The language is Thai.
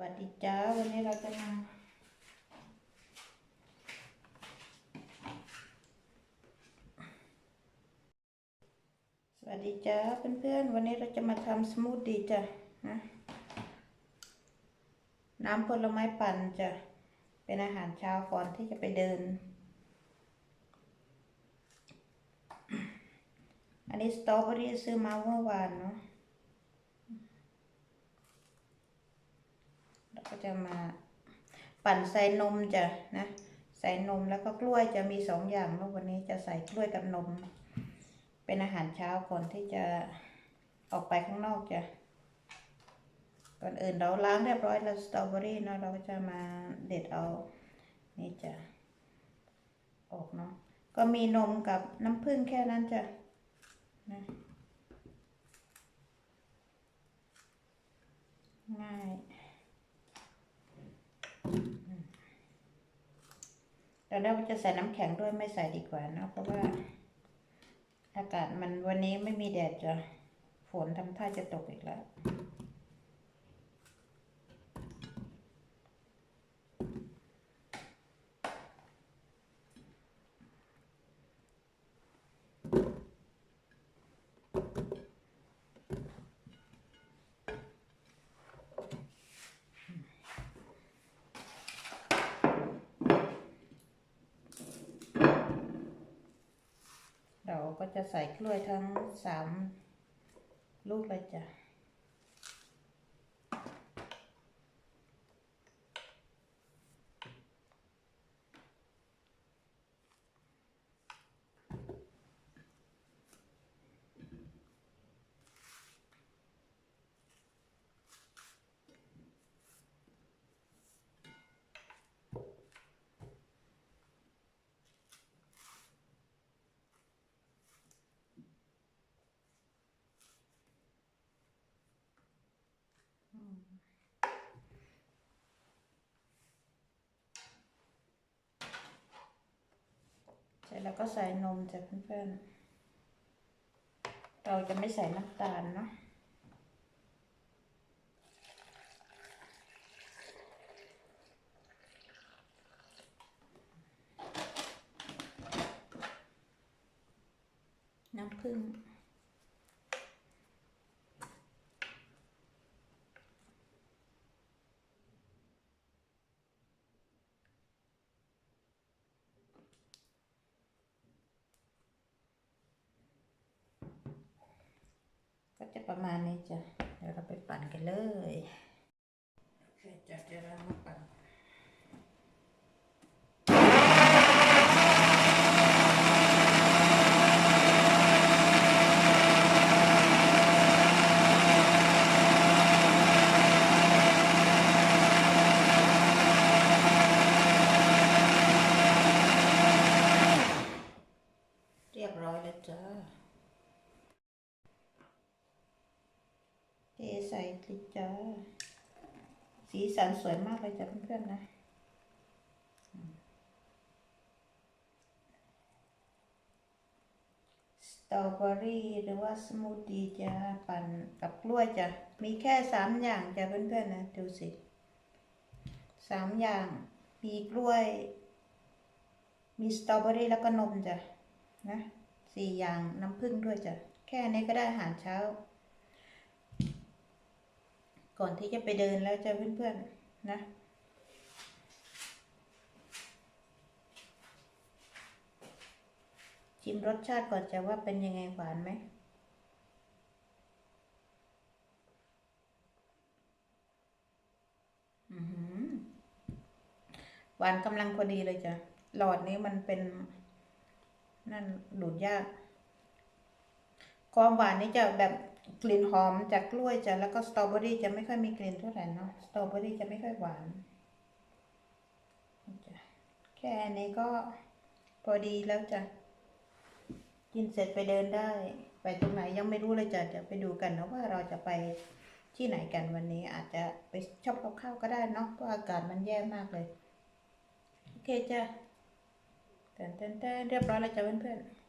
วัสดีจ้า วันนี้เราจะมาสวัสดีจ้าเพื่อนๆ วันนี้เราจะมาทำสมูทตี้จ้ะนะน้ำผลไม้ปั่นจ้ะ เป็นอาหารเช้าก่อนที่จะไปเดิน อันนี้สตรอเบอรี่ซื้อมาเมื่อวานเนาะ แล้วก็ จะมาปั่นใส่นมจะนะใส่นมแล้วก็กล้วยจะมีสองอย่างแล้ววันนี้จะใส่กล้วยกับนม เป็นอาหารเช้าก่อนที่จะออกไปข้างนอกจะก่อนอื่นเราล้างเรียบร้อยแล้วสตรอเบอรี่เนาะเราก็จะมาเด็ดเอานี่จะออกเนาะก็มีนมกับน้ำผึ้งแค่นั้นจะนะง่าย ตอนแรกว่าจะใส่น้ำแข็งด้วยไม่ใส่ดีกว่านะเพราะว่า อากาศมันวันนี้ไม่มีแดดจ้ะฝนทำท่าจะตกอีกแล้ว เราก็จะใส่กล้วยทั้งสามลูกเลยจ้ะ เสร็จแล้วก็ใส่นมจ้ะเพื่อนๆ เราจะไม่ใส่น้ำตาลเนาะน้ำผึ้ง ก็ จะประมาณนี้จ้ะเดี๋ยวเราไปปั่นกันเลยโอเคจ้ะเดี๋ยวเรามาปั่น เรียบร้อยแล้วจ้า เท ใส่คลิปจ้า สีสันสวยมากเลยจ้ะเพื่อนๆนะสตรอเบอรี่หรือว่าสมูทตี้จ้ะปั่นกับกล้วยจ้ะ มีแค่สามอย่างจ้ะเพื่อนๆนะ ดูสิสามอย่าง มีกล้วย มีสตรอเบอรี่แล้วก็นมจ้ะ นะสี่อย่างน้ำผึ้งด้วยจ้ะ แค่นี้ก็ได้อาหารเช้า ก่อนที่จะไปเดินแล้วจ้ะเพื่อนๆนะชิมรสชาติก่อนจะว่าเป็นยังไงหวานไหมอือหือหวานกำลังพอดีเลยจ้ะ หลอดนี้มันเป็น นั่นดูดยาก ความหวานนี่จะแบบ กลิ่นหอมจากกล้วยจะแล้วก็สตรอเบอรี่จะไม่ค่อยมีกลิ่นเท่าไหร่เนาะสตรอเบอรี่จะไม่ค่อยหวานแค่นี้ก็พอดีแล้วจ้ะกินเสร็จไปเดินได้ ไปตรงไหนยังไม่รู้เลยจ้ะเดี๋ยวไปดูกันนะว่าเราจะไปที่ไหนกันวันนี้อาจจะไปชอบกับข้าวก็ได้เนาะเพราะอากาศมันแย่มากเลย โอเคจ้ะเต้นเต้นเต้นเรียบร้อยแล้วจ้ะเพื่อนๆ